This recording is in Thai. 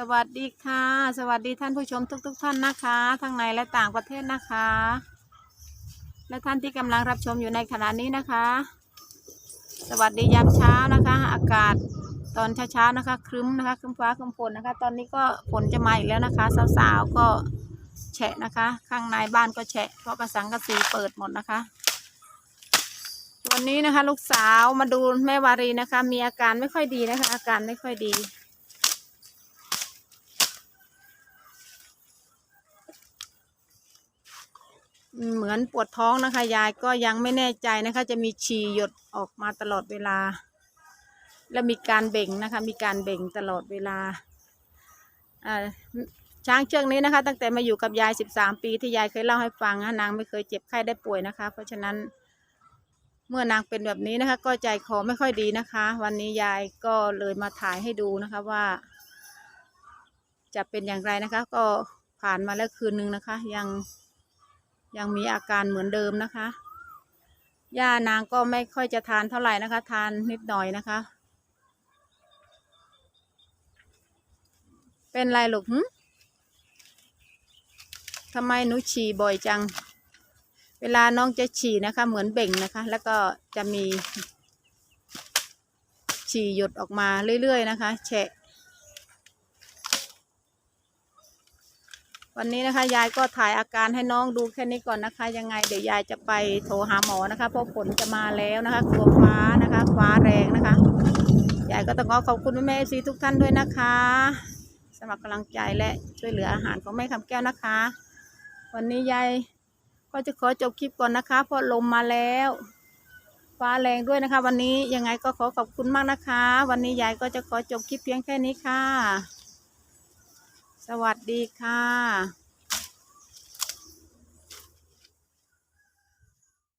สวัสดีค่ะ สวัสดีท่านผู้ชมทุกๆท่านนะคะ ทั้งในและต่างประเทศนะคะ และท่านที่กำลังรับชมอยู่ในขณะนี้นะคะ สวัสดียามเช้านะคะ อากาศตอนเช้าๆนะคะครึ้มนะคะครึ้มฟ้าครึ้มฝนนะคะ ตอนนี้ก็ฝนจะมาอีกแล้วนะคะ สาวๆก็แฉะนะคะ ข้างในบ้านก็แฉะเพราะกระสังกระสีเปิดหมดนะคะ วันนี้นะคะ ลูกสาวมาดูแม่วารีนะคะ มีอาการไม่ค่อยดีนะคะ อาการไม่ค่อยดี เหมือนปวดท้องนะคะ ยายก็ยังไม่แน่ใจนะคะ จะมีฉี่หยดออกมาตลอดเวลา และมีการเบ่งนะคะ มีการเบ่งตลอดเวลาช้างเชือกนี้นะคะ ตั้งแต่มาอยู่กับยายสิบสามปีที่ยายเคยเล่าให้ฟังนะนางไม่เคยเจ็บไข้ได้ป่วยนะคะ เพราะฉะนั้นเมื่อนางเป็นแบบนี้นะคะ ก็ใจคอไม่ค่อยดีนะคะ วันนี้ยายก็เลยมาถ่ายให้ดูนะคะว่า จะเป็นอย่างไรนะคะ ก็ผ่านมาแล้วคืนนึงนะคะ ยัง ยังมีอาการเหมือนเดิมนะคะย่านางก็ไม่ค่อยจะทานเท่าไหร่นะคะ ทานนิดหน่อยนะคะ เป็นไรลูกทำไมหนูฉี่บ่อยจัง เวลาน้องจะฉี่นะคะ เหมือนเบ่งนะคะ แล้วก็จะมี ฉี่หยดออกมาเรื่อยๆนะคะ แฉะ วันนี้นะคะ ยายก็ถ่ายอาการให้น้องดูแค่นี้ก่อนนะคะ ยังไงเดี๋ยวยายจะไปโทรหาหมอนะคะ เพราะฝนจะมาแล้วนะคะกลัวฟ้านะคะ ฟ้าแรงนะคะ ยายก็ต้องขอขอบคุณแม่ซีทุกท่านด้วยนะคะสำหรับกำลังใจและช่วยเหลืออาหารของแม่คำแก้วนะคะ วันนี้ยายก็จะขอจบคลิปก่อนนะคะ เพราะลมมาแล้ว ฟ้าแรงด้วยนะคะ วันนี้ยังไงก็ขอขอบคุณมากนะคะ วันนี้ยายก็จะขอจบคลิปเพียงแค่นี้ค่ะ สวัสดีค่ะ